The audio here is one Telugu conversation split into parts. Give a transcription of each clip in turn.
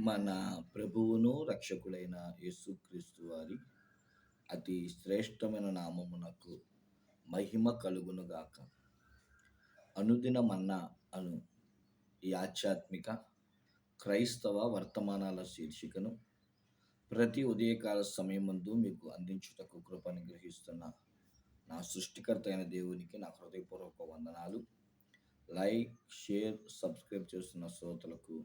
మన ప్రభువును రక్షకుడైన యేసుక్రీస్తు వారి అతి శ్రేష్టమైన నామమునకు మహిమ కలుగునుగాక. అనుదిన మన్న అను ఈ ఆధ్యాత్మిక క్రైస్తవ వర్తమానాల శీర్షికను ప్రతి ఉదయకాల సమయమందు మీకు అందించుటకు కృపను గ్రహిస్తున్న నా సృష్టికర్త అయిన దేవునికి నా హృదయపూర్వక వందనాలు. లైక్ షేర్ సబ్స్క్రైబ్ చేస్తున్న శ్రోతలకు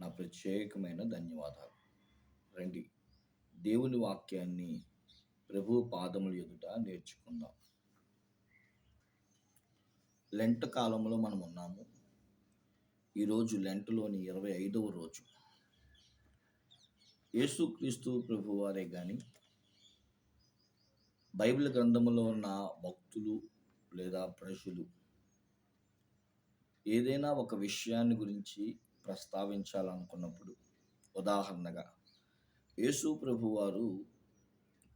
నా ప్రత్యేకమైన ధన్యవాదాలు. రండి. దేవుని వాక్యాన్ని ప్రభు పాదముల ఎదుట నేర్చుకుందాం. లెంట్ కాలంలో మనం ఉన్నాము. ఈరోజు లెంట్లోని ఇరవై ఐదవ రోజు. యేసుక్రీస్తు ప్రభు వారే కానీ బైబిల్ గ్రంథములో ఉన్న భక్తులు లేదా ప్రజలు ఏదైనా ఒక విషయాన్ని గురించి ప్రస్తావించాలనుకున్నప్పుడు ఉదాహరణగా యేసు ప్రభు వారు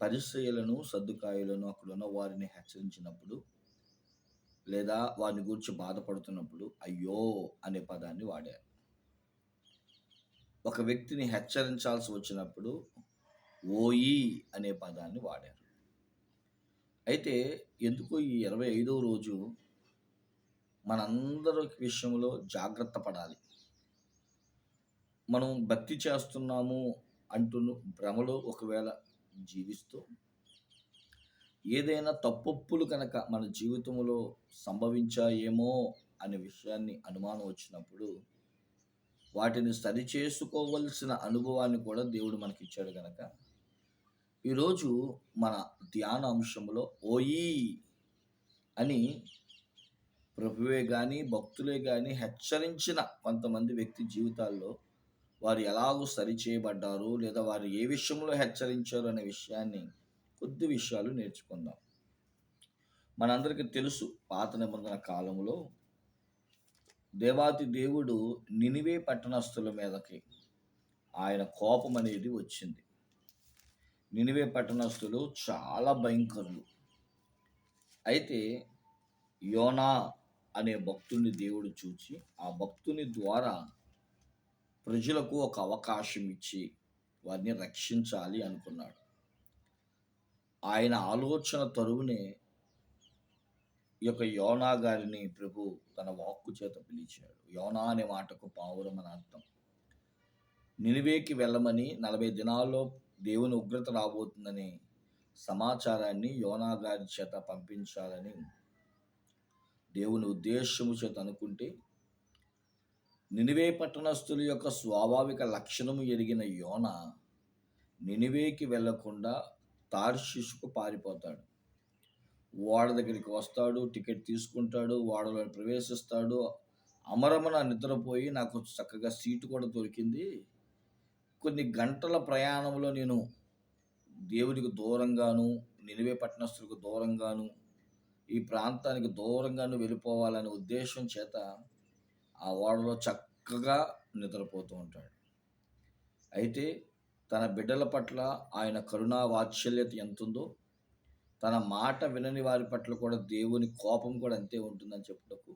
పరిశ్రయలను సర్దుకాయలను అక్కడున్న వారిని హెచ్చరించినప్పుడు లేదా వారిని గురించి బాధపడుతున్నప్పుడు అయ్యో అనే పదాన్ని వాడారు. ఒక వ్యక్తిని హెచ్చరించాల్సి వచ్చినప్పుడు ఓయి అనే పదాన్ని వాడారు. అయితే ఎందుకో ఈ ఇరవై ఐదవ రోజు మనందరి విషయంలో జాగ్రత్త పడాలి. మనం భక్తి చేస్తున్నాము అంటున్న భ్రమలో ఒకవేళ జీవిస్తూ ఏదైనా తప్పొప్పులు కనుక మన జీవితంలో సంభవించాయేమో అనే విషయాన్ని అనుమానం వచ్చినప్పుడు వాటిని సరిచేసుకోవలసిన అనుభవాన్ని కూడా దేవుడు మనకి ఇచ్చాడు కనుక ఈరోజు మన ధ్యాన అంశంలో ఓయి అని ప్రభువే కానీ భక్తులే కానీ హెచ్చరించిన కొంతమంది వ్యక్తి జీవితాల్లో వారు ఎలాగో సరిచేయబడ్డారు లేదా వారు ఏ విషయంలో హెచ్చరించారు అనే విషయాన్ని కొద్ది విషయాలు నేర్చుకుందాం. మనందరికీ తెలుసు పాత నిబంధన కాలంలో దేవాతి దేవుడు నినివే పట్టణస్థుల మీదకి ఆయన కోపం అనేది వచ్చింది. నినివే పట్టణస్థులు చాలా భయంకరులు. అయితే యోనా అనే భక్తుని దేవుడు చూచి ఆ భక్తుని ద్వారా ప్రజలకు ఒక అవకాశం ఇచ్చి వారిని రక్షించాలి అనుకున్నాడు. ఆయన ఆలోచన తరువునే ఈ యొక్క యోనా గారిని ప్రభు తన వాక్కు చేత పిలిచాడు. యోనా అనే మాటకు పావురం అని అర్థం. నినివేకి వెళ్ళమని నలభై దినాల్లో దేవుని ఉగ్రత రాబోతుందని సమాచారాన్ని యోనా గారి చేత పంపించాలని దేవుని ఉద్దేశము చేత అనుకుంటే నినివే పట్టణస్థుల యొక్క స్వాభావిక లక్షణము ఎరిగిన యోన నినివేకి వెళ్ళకుండా తార్షిషుకు పారిపోతాడు. ఓడ దగ్గరికి వస్తాడు టికెట్ తీసుకుంటాడు ఓడలో ప్రవేశిస్తాడు. అమరమున నిద్రపోయి నాకు చక్కగా సీటు కూడా దొరికింది. కొన్ని గంటల ప్రయాణంలో నేను దేవునికి దూరంగాను నినివే పట్టణస్థులకు దూరంగాను ఈ ప్రాంతానికి దూరంగాను వెళ్ళిపోవాలనే ఉద్దేశం చేత ఆ ఓడలో చక్కగా నిద్రపోతూ ఉంటాడు. అయితే తన బిడ్డల పట్ల ఆయన కరుణా వాత్సల్యత ఎంతుందో తన మాట వినని వారి పట్ల కూడా దేవుని కోపం కూడా అంతే ఉంటుందని చెప్పుటకు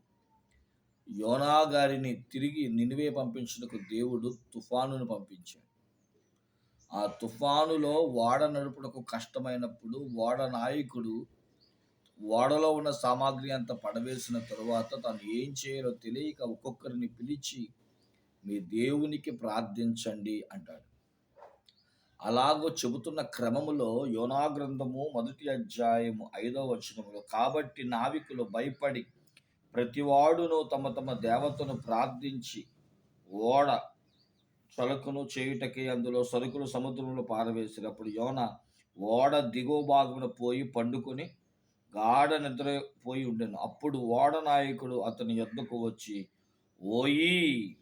యోనా గారిని తిరిగి నినివే పంపించుటకు దేవుడు తుఫానును పంపించాడు. ఆ తుఫానులో ఓడ నడుపుటకు కష్టమైనప్పుడు ఓడ నాయకుడు ఓడలో ఉన్న సామాగ్రి అంతా పడవేసిన తరువాత తాను ఏం చేయాలో తెలియక ఒక్కొక్కరిని పిలిచి మీ దేవునికి ప్రార్థించండి అంటాడు. అలాగో చెబుతున్న క్రమములో యోనా గ్రంథము మొదటి అధ్యాయము ఐదవ వచనములో కాబట్టి నావికులు భయపడి ప్రతివాడును తమ తమ దేవతను ప్రార్థించి ఓడ చొలకును చేయుటకి అందులో సరుకులు సముద్రంలో పారవేసినప్పుడు యోన ఓడ దిగువ భాగమున పోయి పండుకొని గాఢ నిద్రపోయి ఉండెను. అప్పుడు ఓడ నాయకుడు అతని యొద్దకు వచ్చి ఓయి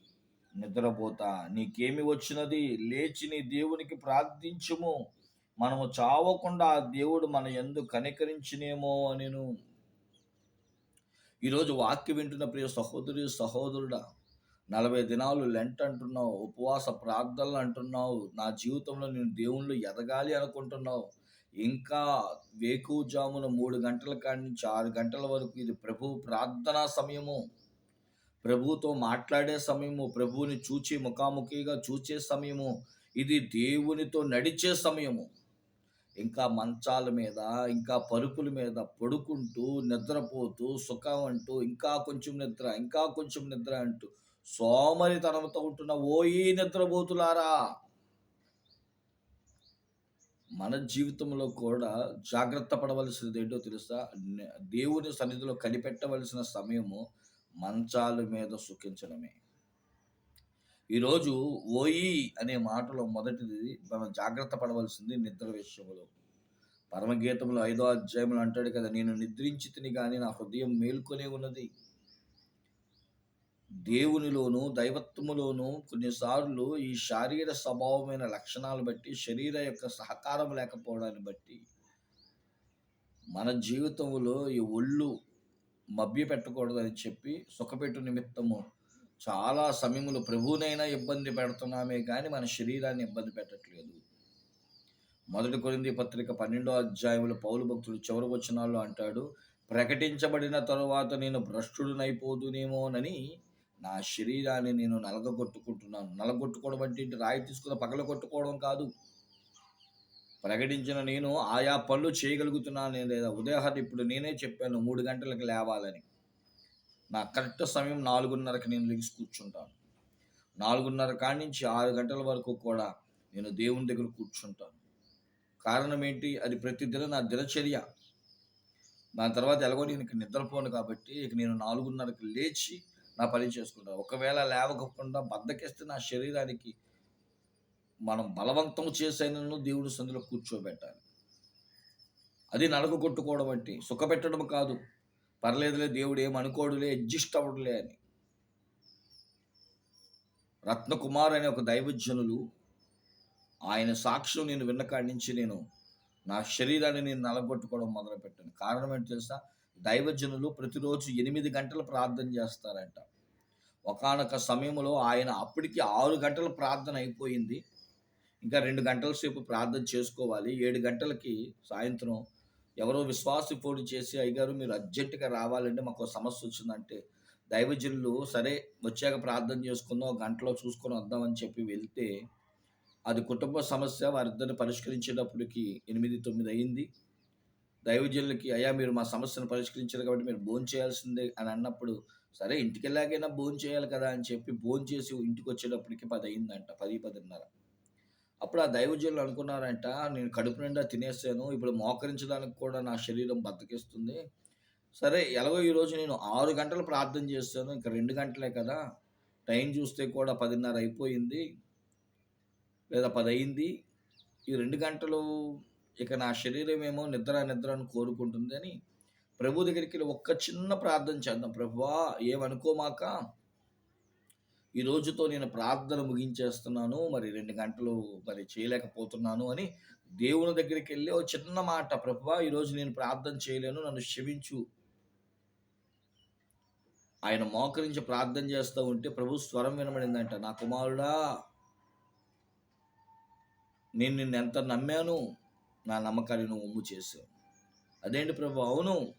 నిద్రపోతా. నీకేమి వచ్చినది? లేచి నీ దేవునికి ప్రార్థించుము. మనము చావకుండా ఆ దేవుడు మన ఎందు కనికరించినేమో నేను ఈరోజు వాక్య వింటున్న ప్రియ సహోదరి సహోదరుడా నలభై దినాలు లెంట్ అంటున్నావు ఉపవాస ప్రార్థనలు అంటున్నావు. నా జీవితంలో నేను దేవుళ్ళు ఎదగాలి అనుకుంటున్నావు. ఇంకా వేకుజామున మూడు గంటల కాడి నుంచి ఆరు గంటల వరకు ఇది ప్రభు ప్రార్థనా సమయము. ప్రభువుతో మాట్లాడే సమయము ప్రభువుని చూచి ముఖాముఖిగా చూచే సమయము ఇది దేవునితో నడిచే సమయము. ఇంకా మంచాల మీద ఇంకా పరుపుల మీద పడుకుంటూ నిద్రపోతూ సుఖం అంటూ ఇంకా కొంచెం నిద్ర ఇంకా కొంచెం నిద్ర అంటూ సోమరితనంతో ఉంటున్న ఓయి నిద్రపోతులారా. మన జీవితంలో కూడా జాగ్రత్త పడవలసినది ఏంటో తెలుసా? దేవుని సన్నిధిలో కనిపెట్టవలసిన సమయము మంచాల మీద సుఖించడమే. ఈరోజు ఓయి అనే మాటలో మొదటిది మనం జాగ్రత్త పడవలసింది నిద్ర విషయంలో. పరమగీతంలో ఐదో అధ్యాయంలో అంటాడు కదా నేను నిద్రించి తిని కానీ నా హృదయం మేల్కొనే ఉన్నది. దేవునిలోను దైవత్వములోను కొన్నిసార్లు ఈ శారీర స్వభావమైన లక్షణాలు బట్టి శరీర యొక్క సహకారం లేకపోవడాన్ని బట్టి మన జీవితంలో ఈ ఒళ్ళు మభ్య పెట్టకూడదని చెప్పి సుఖపెట్టు నిమిత్తము చాలా సమయములు ప్రభువునైనా ఇబ్బంది పెడుతున్నామే కానీ మన శరీరాన్ని ఇబ్బంది పెట్టట్లేదు. మొదటి కొరింది పత్రిక పన్నెండో అధ్యాయంలో పౌలు భక్తుడు చివరి వచనాల్లో అంటాడు ప్రకటించబడిన తరువాత నేను భ్రష్టుడినైపోదునేమోనని నా శరీరాన్ని నేను నలగొట్టుకుంటున్నాను నలగొట్టుకోవడం అంటే రాయి తీసుకున్న పగల కొట్టుకోవడం కాదు. ప్రకటించిన నేను ఆయా పనులు చేయగలుగుతున్నాను లేదా ఉదాహరణ ఇప్పుడు నేనే చెప్పాను మూడు గంటలకు లేవాలని. నా కరెక్ట్ సమయం నాలుగున్నరకి నేను లెగిసి కూర్చుంటాను. నాలుగున్నర కాడి నుంచి ఆరు గంటల వరకు కూడా నేను దేవుని దగ్గర కూర్చుంటాను. కారణం ఏంటి? అది ప్రతి దిన నా దినచర్య. దాని తర్వాత ఎలాగో నేను ఇక నిద్రపోను కాబట్టి ఇక నేను నాలుగున్నరకు లేచి నా పని చేసుకుంటాను ఒకవేళ లేవకుండా బద్దకిస్తే నా శరీరానికి మనం బలవంతం చేసైనను దేవుడు సందులో కూర్చోబెట్టాలి. అది నడక కొట్టుకోవడం అంటే సుఖపెట్టడం కాదు. పర్లేదులే దేవుడు ఏమనుకోడులే అడ్జస్ట్ అవ్వడులే అని. రత్నకుమార్ అనే ఒక దైవజనులు ఆయన సాక్ష్యం నేను విన్న కాడి నుంచి నేను నా శరీరాన్ని నేను నలగొట్టుకోవడం మొదలుపెట్టాను. కారణం ఏంటి తెలుసా? దైవజనులు ప్రతిరోజు ఎనిమిది గంటలు ప్రార్థన చేస్తారంట. ఒకనొక సమయంలో ఆయన అప్పటికి ఆరు గంటల ప్రార్థన అయిపోయింది. ఇంకా రెండు గంటల సేపు ప్రార్థన చేసుకోవాలి. ఏడు గంటలకి సాయంత్రం ఎవరో విశ్వాసి ఫోన్ చేసి అయ్యగారు మీరు అర్జెంటుగా రావాలంటే మాకు సమస్య వచ్చిందంటే దైవజనులు సరే వచ్చాక ప్రార్థన చేసుకుందాం ఒక గంటలో చూసుకొని వద్దామని చెప్పి వెళ్తే అది కుటుంబ సమస్య. వారిద్దరిని పరిష్కరించేటప్పటికి ఎనిమిది తొమ్మిది అయింది. దైవజనులకి అయ్యా మీరు మా సమస్యను పరిష్కరించారు కాబట్టి మీరు భోజనం చేయాల్సిందే అని అన్నప్పుడు సరే ఇంటికి వెళ్ళాకైనా భోజనం చేయాలి కదా అని చెప్పి భోజనం చేసి ఇంటికి వచ్చేటప్పటికి పది అయిందంట పది పదిన్నర. అప్పుడు ఆ దైవజనులు అనుకున్నారంట నేను కడుపు నిండా తినేసాను ఇప్పుడు మోకరించడానికి కూడా నా శరీరం బద్దకిస్తుంది. సరే ఎలాగో ఈరోజు నేను ఆరు గంటలు ప్రార్థన చేస్తాను ఇంకా రెండు గంటలే కదా టైం చూస్తే కూడా పదిన్నర అయిపోయింది లేదా పది అయింది ఈ రెండు గంటలు ఇక నా శరీరం ఏమో నిద్ర నిద్ర అని కోరుకుంటుంది అని ప్రభు దగ్గరికి వెళ్ళి ఒక్క చిన్న ప్రార్థన చేద్దాం. ప్రభువా ఏమనుకోమాక? ఈ రోజుతో నేను ప్రార్థన ముగించేస్తున్నాను మరి రెండు గంటలు మరి చేయలేకపోతున్నాను అని దేవుని దగ్గరికి వెళ్ళి ఓ చిన్న మాట ప్రభువా ఈరోజు నేను ప్రార్థన చేయలేను నన్ను క్షమించు. ఆయన మోకరించి ప్రార్థన చేస్తూ ఉంటే ప్రభు స్వరం వినబడిందంట నా కుమారుడా నేను నిన్ను ఎంత నమ్మాను? నా నమ్మకాన్ని నువ్వు ఉమ్ము చేసావు. అదేంటి ప్రభు? అవును.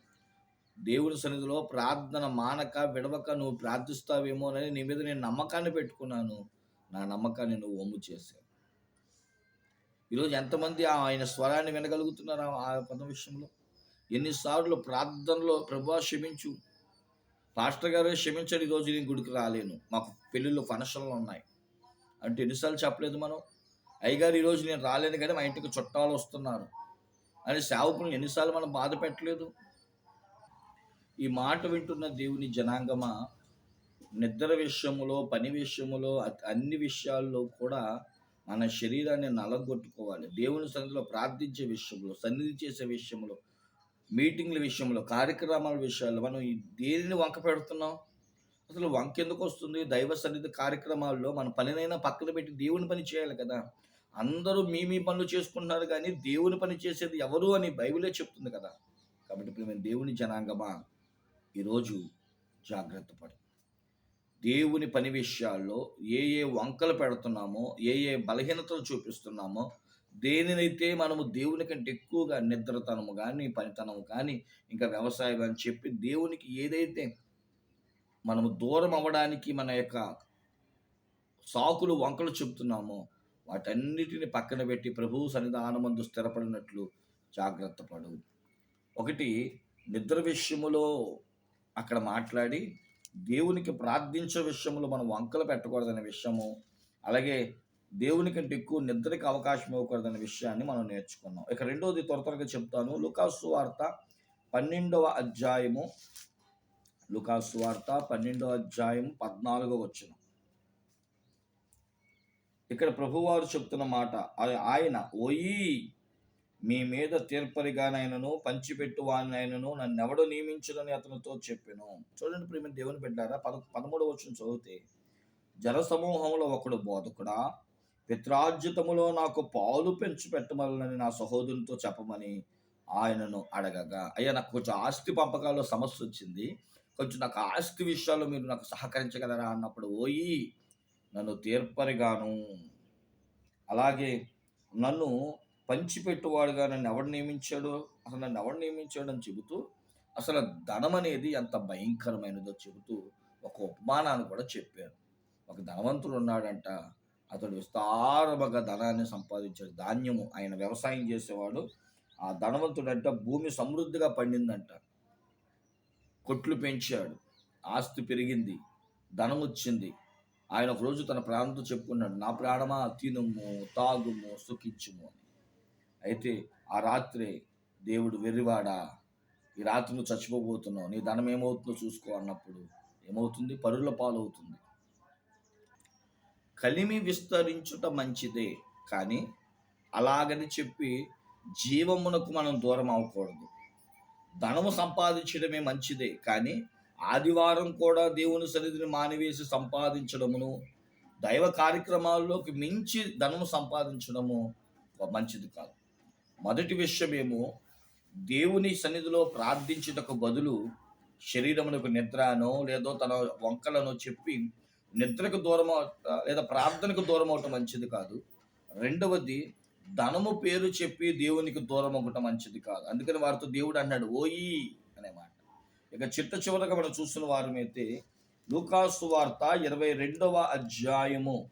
దేవుని సన్నిధిలో ప్రార్థన మానక విడవక నువ్వు ప్రార్థిస్తావేమోనని నీ మీద నేను నమ్మకాన్ని పెట్టుకున్నాను. నా నమ్మకాన్ని నువ్వు ఒమ్ము చేసావు. ఈరోజు ఎంతమంది ఆయన స్వరాన్ని వినగలుగుతున్నారు ఆ పద విషయంలో? ఎన్నిసార్లు ప్రార్థనలో ప్రభా క్షమించు. పాస్టర్ గారు క్షమించండి ఈరోజు నేను గుడికి రాలేను. మాకు పెళ్ళిళ్ళు ఫంక్షన్లు ఉన్నాయి. అంటే ఎన్నిసార్లు చెప్పలేదు మనం? అయ్యగారు ఈరోజు నేను రాలేను కానీ మా ఇంటికి చుట్టాలు వస్తున్నారు. అని సేవకులను ఎన్నిసార్లు మనం బాధ పెట్టలేదు. ఈ మాట వింటున్న దేవుని జనాంగమా నిద్ర విషయములో పని విషయములో అన్ని విషయాల్లో కూడా మన శరీరాన్ని నలగొట్టుకోవాలి. దేవుని సన్నిధిలో ప్రార్థించే విషయంలో సన్నిధి చేసే విషయంలో మీటింగ్ల విషయంలో కార్యక్రమాల విషయాల్లో మనం దేనిని వంక పెడుతున్నాం? అసలు వంక ఎందుకు వస్తుంది? దైవ సన్నిధి కార్యక్రమాల్లో మన పనినైనా పక్కన పెట్టి దేవుని పని చేయాలి కదా. అందరూ మీ మీ పనులు చేసుకుంటున్నారు కానీ దేవుని పని చేసేది ఎవరు అని బైబిలే చెప్తుంది కదా. కాబట్టి ఇప్పుడు మేము దేవుని జనాంగమా ఈరోజు జాగ్రత్త పడు. దేవుని పని విషయాల్లో ఏ ఏ వంకలు పెడుతున్నామో ఏ ఏ బలహీనతలు చూపిస్తున్నామో దేనినైతే మనము దేవుని కంటే ఎక్కువగా నిద్రతనము కానీ పనితనము కానీ ఇంకా వ్యవసాయం అని చెప్పి దేవునికి ఏదైతే మనము దూరం అవ్వడానికి మన యొక్క సాకులు వంకలు చెబుతున్నామో. వాటన్నిటిని పక్కన పెట్టి ప్రభువు సన్నిధానమందు స్థిరపడినట్లు జాగ్రత్త పడు. ఒకటి నిద్ర విషయములో అక్కడ మాట్లాడి దేవునికి ప్రార్థించే విషయంలో మనం వంకలు పెట్టకూడదనే విషయము అలాగే దేవుని కంటే ఎక్కువ నిద్రకి అవకాశం ఇవ్వకూడదనే విషయాన్ని మనం నేర్చుకున్నాం. ఇక రెండోది త్వర త్వరగా చెప్తాను. లుకాసు వార్త పన్నెండవ అధ్యాయము లుకాసు వార్త పన్నెండో అధ్యాయం పద్నాలుగో వచ్చిన ఇక్కడ ప్రభువారు చెప్తున్న మాట ఆయన ఓయి మీ మీద తీర్పరిగానైనను పంచిపెట్టువానైనను నన్ను ఎవడు నియమించునని అతనితో చెప్పాను. చూడండి ప్రేమ దేవుని పెట్టారా పద పదమూడవ వచ్చిన చదివితే జనసమూహంలో ఒకడు బోధకుడా పిత్రార్జితములో నాకు పాలు పెంచి పెట్టమలని నా సహోదరునితో చెప్పమని ఆయనను అడగగా. అయ్యా నాకు కొంచెం ఆస్తి పంపకాల్లో సమస్య వచ్చింది. కొంచెం నాకు ఆస్తి విషయాల్లో మీరు నాకు సహకరించగలరా అన్నప్పుడు ఓయి నన్ను తీర్పరిగాను. అలాగే నన్ను పంచిపెట్టువాడుగా నన్ను ఎవడు నియమించాడు? అసలు నన్ను ఎవడు నియమించాడు అని చెబుతూ అసలు ధనం అనేది ఎంత భయంకరమైనదో చెబుతూ ఒక ఉపమానాన్ని కూడా చెప్పారు. ఒక ధనవంతుడు ఉన్నాడంట. అతడు విస్తారముగా ధనాన్ని సంపాదించాడు. ధాన్యము. ఆయన వ్యవసాయం చేసేవాడు. ఆ ధనవంతుడంట భూమి సమృద్ధిగా పండిందంట. కొట్లు పెంచాడు. ఆస్తి పెరిగింది. ధనం వచ్చింది. ఆయన ఒక రోజు తన ప్రాణంతో చెప్పుకున్నాడు నా ప్రాణమా? తినుము తాగుము సుఖించుము అని. అయితే ఆ రాత్రే దేవుడు వెర్రివాడా? ఈ రాత్రి నువ్వు చచ్చిపోబోతున్నావు. నీ ధనం ఏమవుతుందో చూసుకో అన్నప్పుడు ఏమవుతుంది? పరుల పాలవుతుంది. కలిమి విస్తరించుట మంచిదే కానీ అలాగని చెప్పి జీవమునకు మనం దూరం అవ్వకూడదు. ధనము సంపాదించడమే మంచిదే కానీ ఆదివారం కూడా దేవుని సన్నిధిని మానివేసి సంపాదించడమును దైవ కార్యక్రమాల్లోకి మించి ధనము సంపాదించడము మంచిది కాదు. మొదటి విషయమేమో దేవుని సన్నిధిలో ప్రార్థించుటకు బదులు శరీరమునకు నిద్రనో లేదో తన వంకలను చెప్పి నిద్రకు దూరం లేదా ప్రార్థనకు దూరం అవటం మంచిది కాదు. రెండవది ధనము పేరు చెప్పి దేవునికి దూరం అవ్వటం మంచిది కాదు. అందుకని వారితో దేవుడు అన్నాడు ఓయి అనే మాట. ఇక చిట్ట చివరగా మనం చూస్తున్న వారమైతే లూకాసు వార్త ఇరవై రెండవ అధ్యాయము.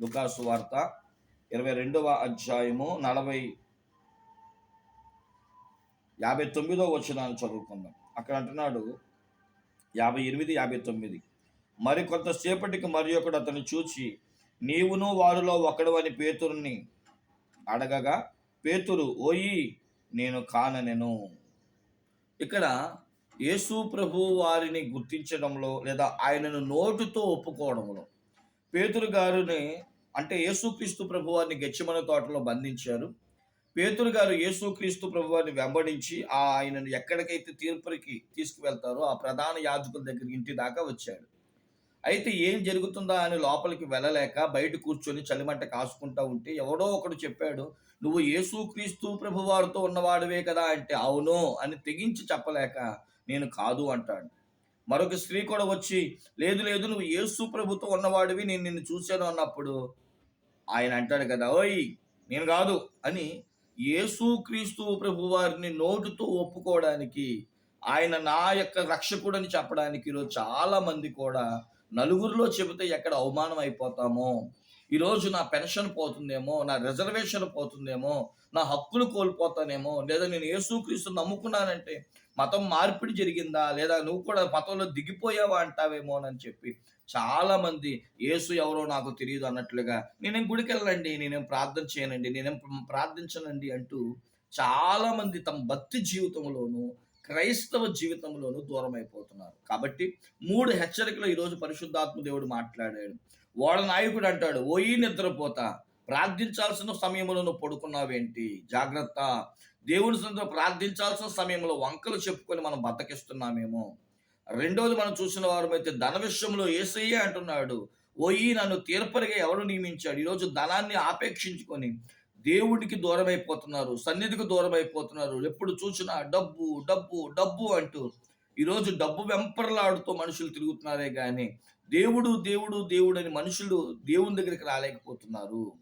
లూకాసు వార్త ఇరవై రెండవ అధ్యాయము నలభై యాభై తొమ్మిదో వచనాన్ని చదువుకుందాం. అక్కడ అంటున్నాడు యాభై ఎనిమిది యాభై తొమ్మిది. మరి కొంతసేపటికి మరి ఒకడు అతను చూచి నీవును వారిలో ఒకడు అని పేతురుని అడగగా పేతురు ఓయి నేను కాననెను. ఇక్కడ యేసు ప్రభు వారిని గుర్తించడంలో లేదా ఆయనను నోటుతో ఒప్పుకోవడంలో పేతురు గారిని అంటే యేసుక్రీస్తు ప్రభు వారిని గెచ్చమన తోటలో బంధించారు. పేతురు గారు యేసుక్రీస్తు ప్రభు వారిని వెంబడించి ఆ ఆయనను ఎక్కడికైతే తీర్పుకి తీసుకువెళ్తారో ఆ ప్రధాన యాజకుల దగ్గర ఇంటి దాకా వచ్చాడు. అయితే ఏం జరుగుతుందా అని లోపలికి వెళ్ళలేక బయట కూర్చొని చలిమంట కాసుకుంటా ఉంటే ఎవడో ఒకడు చెప్పాడు నువ్వు యేసుక్రీస్తు ప్రభువారితో ఉన్నవాడివే కదా అంటే అవును అని తెగించి చెప్పలేక నేను కాదు అంటాడు. మరొక స్త్రీ కూడా వచ్చి లేదు లేదు నువ్వు యేసు ప్రభుతో ఉన్నవాడివి నేను నిన్ను చూశాను అన్నప్పుడు ఆయన అంటాడు కదా ఓయ్ నేను కాదు అని యేసుక్రీస్తు ప్రభు వారిని నోటుతో ఒప్పుకోవడానికి ఆయన నా యొక్క రక్షకుడని చెప్పడానికి ఈరోజు చాలామంది కూడా నలుగురిలో చెబితే ఎక్కడ అవమానం అయిపోతామో ఈరోజు నా పెన్షన్ పోతుందేమో? నా రిజర్వేషన్ పోతుందేమో? నా హక్కులు కోల్పోతానేమో? లేదా నేను యేసుక్రీస్తు నమ్ముకున్నానంటే మతం మార్పిడి జరిగిందా? లేదా నువ్వు కూడా మతంలో దిగిపోయావా అంటావేమో అని చెప్పి చాలా మంది యేసు ఎవరో నాకు తెలియదు అన్నట్లుగా నేనేం గుడికి వెళ్ళండి నేనేం ప్రార్థన చేయనండి? నేనేం ప్రార్థించనండి? అంటూ చాలా మంది తమ భక్తి జీవితంలోనూ క్రైస్తవ జీవితంలోనూ దూరం అయిపోతున్నారు కాబట్టి మూడు హెచ్చరికలు ఈరోజు పరిశుద్ధాత్మ దేవుడు మాట్లాడాడు. ఓడ నాయకుడు అంటాడు ఓయి నిద్రపోతా ప్రార్థించాల్సిన సమయంలో నువ్వు పడుకున్నావేంటి? జాగ్రత్త. దేవుని సంతో ప్రార్థించాల్సిన సమయంలో వంకలు చెప్పుకొని మనం బతకిస్తున్నామేమో. రెండోది మనం చూసిన వారమైతే ధన విషయంలో ఏసయ్యే అంటున్నాడు ఓయి నన్ను తీర్పరిగా ఎవరు నియమించాడు? ఈరోజు ధనాన్ని ఆపేక్షించుకొని దేవుడికి దూరం అయిపోతున్నారు సన్నిధికి దూరం అయిపోతున్నారు ఎప్పుడు చూసినా డబ్బు డబ్బు డబ్బు అంటూ ఈరోజు డబ్బు వెంపర్లాడుతూ మనుషులు తిరుగుతున్నారే కానీ దేవుడు దేవుడు దేవుడు అని మనుషులు దేవుని దగ్గరికి రాలేకపోతున్నారు.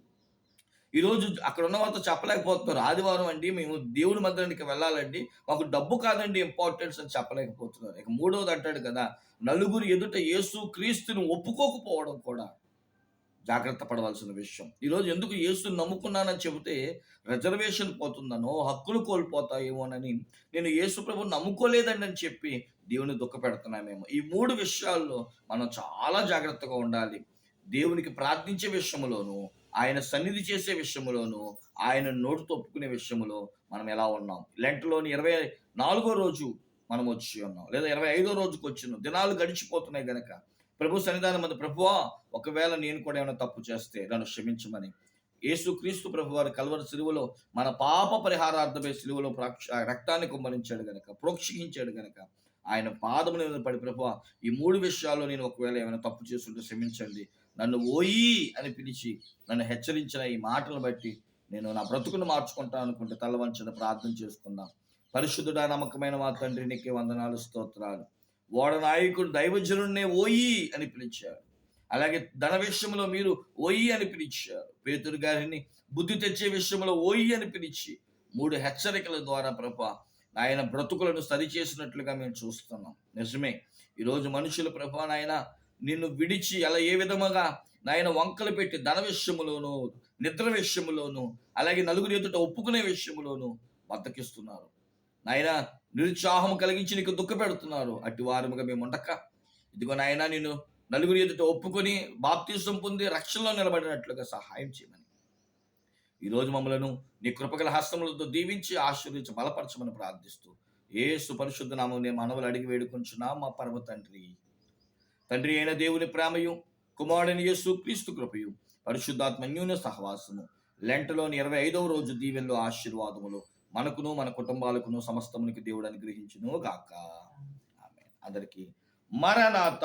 ఈరోజు అక్కడ ఉన్న వాళ్ళతో చెప్పలేకపోతున్నారు. ఆదివారం అండి మేము దేవుడి మందిరానికి వెళ్ళాలండి. మాకు డబ్బు కాదండి ఇంపార్టెన్స్ అని చెప్పలేకపోతున్నారు. ఇక మూడవది అంటాడు కదా నలుగురు ఎదుట యేసు క్రీస్తుని ఒప్పుకోకపోవడం కూడా. జాగ్రత్త పడవలసిన విషయం. ఈరోజు ఎందుకు యేసుని నమ్ముకున్నానని చెబితే రిజర్వేషన్ పోతుందనో హక్కులు కోల్పోతాయేమోనని నేను యేసు ప్రభు నమ్ముకోలేదండి అని చెప్పి దేవుని దుఃఖ పెడుతున్నామేమో ఈ మూడు విషయాల్లో మనం చాలా జాగ్రత్తగా ఉండాలి. దేవునికి ప్రార్థించే విషయంలోను ఆయన సన్నిధి చేసే విషయంలోను ఆయన నోటు తొప్పుకునే విషయంలో మనం ఎలా ఉన్నాం? లెంట్లోని ఇరవై నాలుగో రోజు మనం వచ్చి ఉన్నాం. లేదా ఇరవై ఐదో రోజుకి వచ్చినాం దినాలు గడిచిపోతున్నాయి గనక ప్రభు సన్నిధానం మంది ప్రభువా ఒకవేళ నేను కూడా ఏమైనా తప్పు చేస్తే నన్ను క్షమించమని. యేసుక్రీస్తు ప్రభు వారి కల్వరి సిలువలో మన పాప పరిహారార్థమై సిలువలో ప్రాక్ష రక్తాన్ని కుమ్మరించాడు గనక ప్రోక్షించాడు గనక ఆయన పాదముల మీద పడి ప్రభు ఈ మూడు విషయాల్లో నేను ఒకవేళ ఏమైనా తప్పు చేస్తుంటే క్షమించండి. నన్ను ఓయి అని పిలిచి నన్ను హెచ్చరించిన ఈ మాటలు బట్టి నేను నా బ్రతుకును మార్చుకుంటాను అనుకుంటే తలవంచన ప్రార్థన చేసుకుందాం. పరిశుద్ధుడా నమ్మకమైన మా తండ్రి నీకే వందనాలు స్తోత్రాలు. ఓడ నాయకుడు దైవజనుడినే ఓయి అని పిలిచారు అలాగే ధన విషయంలో మీరు ఓయి అని పిలిచారు. పేతురు గారిని బుద్ధి తెచ్చే విషయంలో ఓయి అని పిలిచి మూడు హెచ్చరికల ద్వారా ప్రభ ఆయన బ్రతుకులను సరిచేసినట్లుగా మేము చూస్తున్నాం. నిజమే ఈరోజు మనుషులు ప్రభా నాయన నిన్ను విడిచి అలా ఏ విధముగా నాయన వంకలు పెట్టి ధన విషయంలోనూ నిద్ర విషయంలోనూ అలాగే నలుగురు ఎదుట ఒప్పుకునే విషయంలోనూ బద్దకిస్తున్నారు నాయన నిరుత్సాహం కలిగించి నీకు దుఃఖ పెడుతున్నారు. అట్టి వారముగా మేము ఉండక. ఇదిగో నాయన నేను నలుగురి ఎదుట ఒప్పుకొని బాప్తీసం పొంది రక్షణలో నిలబడినట్లుగా సహాయం చేయమని. ఈరోజు మమ్మలను నీ కృపగల హస్తములతో దీవించి ఆశీర్వించి బలపరచమని ప్రార్థిస్తూ ఏ సుపరిశుద్ధ నామం నేను మనవలు అడిగి వేడుకొంచున్నా మా పరమ తండ్రి. తండ్రి అయిన దేవుని ప్రేమయు కుమారుడని యేసు క్రీస్తు కృపయు పరిశుద్ధాత్మన్యూన సహవాసము లెంటలోని ఇరవై ఐదవ రోజు దీవెల్లో ఆశీర్వాదములు మనకును మన కుటుంబాలకును సమస్తమునికి దేవుడు అనుగ్రహించును గాక ఆమె అందరికి మరణాత.